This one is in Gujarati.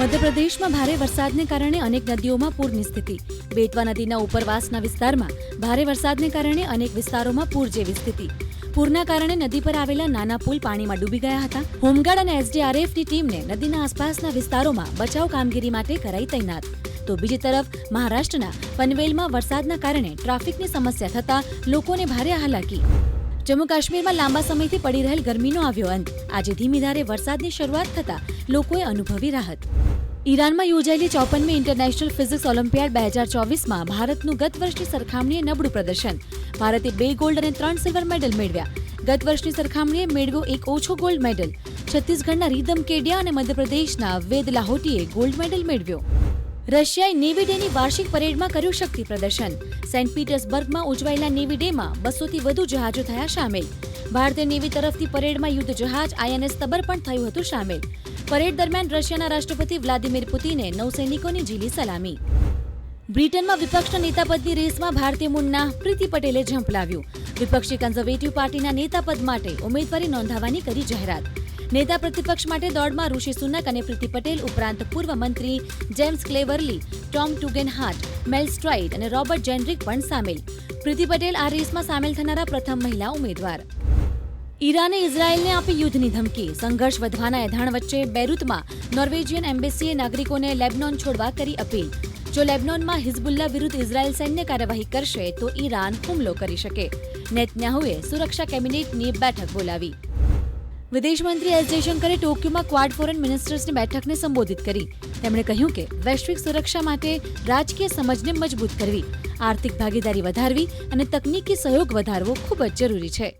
મધ્યપ્રદેશમાં ભારે વરસાદને કારણે અનેક નદીઓમાં પૂરની સ્થિતિ. બેતવા નદીના ઉપરવાસના વિસ્તારમાં ભારે વરસાદને કારણે અનેક વિસ્તારોમાં પૂર જેવી સ્થિતિ. પૂરના કારણે નદી પર આવેલા નાના પુલ પાણીમાં ડૂબી ગયા હતા. હોમગાર્ડ અને એસડીઆરએફની ટીમને નદીના આસપાસના વિસ્તારોમાં બચાવ કામગીરી માટે કરાઈ તૈનાત. તો બીજી તરફ, મહારાષ્ટ્રના પનવેલમાં વરસાદના કારણે ટ્રાફિકની સમસ્યા થતા લોકોને ભારે હાલાકી. જમ્મુ કાશ્મીરમાં લાંબા સમયથી પડી રહેલ ગરમીનો આવ્યો અંત. આજે ધીમી ધારે વરસાદની શરૂઆત થતા લોકોએ અનુભવી રાહત. ઈરાનમાં યોજાયેલી ચોપનમી ઇન્ટરનેશનલ ફિઝિક્સ ઓલિમ્પિયાડ બે હજાર ચોવીસમાં ભારતનું ગત વર્ષની સરખામણીએ નબળું પ્રદર્શન. ભારતે બે ગોલ્ડ અને ત્રણ સિલ્વર મેડલ મેળવ્યા. ગત વર્ષની સરખામણીએ મેળવ્યો એક ઓછો ગોલ્ડ મેડલ. છત્તીસગઢના રીદમ કેડિયા અને મધ્યપ્રદેશના વેદ લાહોટીએ ગોલ્ડ મેડલ મેળવ્યો. રશિયાએ નેવી ડેની વાર્ષિક પરેડમાં કર્યું શક્તિ પ્રદર્શન. સેન્ટ પીટર્સબર્ગમાં ઉજવાયેલા નેવી ડેમાં બસોથી વધુ જહાજો થયા સામેલ. ભારતીય નેવી તરફથી પરેડમાં યુદ્ધ જહાજ, આઈએનએસ તબર પણ થયું હતું સામેલ. પરેડ દરમિયાન રશિયાના રાષ્ટ્રપતિ વ્લાદિમીર પુતિને નૌસૈનિકોની ઝીલી સલામી. બ્રિટનમાં વિપક્ષના નેતા પદની રેસમાં ભારતીય મૂળના પ્રીતિ પટેલે ઝંપલાવ્યું. વિપક્ષી કન્ઝર્વેટિવ પાર્ટીના નેતા પદ માટે ઉમેદવારી નોંધાવવાની કરી જાહેરાત. નેતા પ્રતિપક્ષ માટે દોડમાં ઋષિ સુનક અને પ્રીતિ પટેલ ઉપરાંત પૂર્વ મંત્રી James Cleverly, Tom Tugendhat Mel Stride અને રોબર્ટ જેનરિક પણ સામેલ. પ્રીતિ પટેલ આ રેસમાં સામેલ થનારા પ્રથમ મહિલા ઉમેદવાર. ઈરાને ઇઝરાયેલને આપી યુદ્ધની ધમકી. સંઘર્ષ વધવાના એધાણ વચ્ચે બેરુતમાં નોર્વેજિયન એમ્બેસીએ નાગરિકોને લેબનોન છોડવા કરી અપીલ. જો લેબનોનમાં હિઝબુલ્લા વિરુદ્ધ ઇઝરાયેલ સૈન્ય કાર્યવાહી કરશે, તો ઈરાન હુમલો કરી શકે. નેતન્યાહુએ સુરક્ષા કેબિનેટની બેઠક બોલાવી. વિદેશ મંત્રી એસ જયશંકરે ટોક્યોમાં ક્વાડ ફોરેન મિનિસ્ટર્સની બેઠકને સંબોધિત કરી. તેમણે કહ્યું કે વૈશ્વિક સુરક્ષા માટે રાજકીય સમજને મજબૂત કરવી, આર્થિક ભાગીદારી વધારવી અને તકનીકી સહયોગ વધારવો ખૂબ જ જરૂરી છે.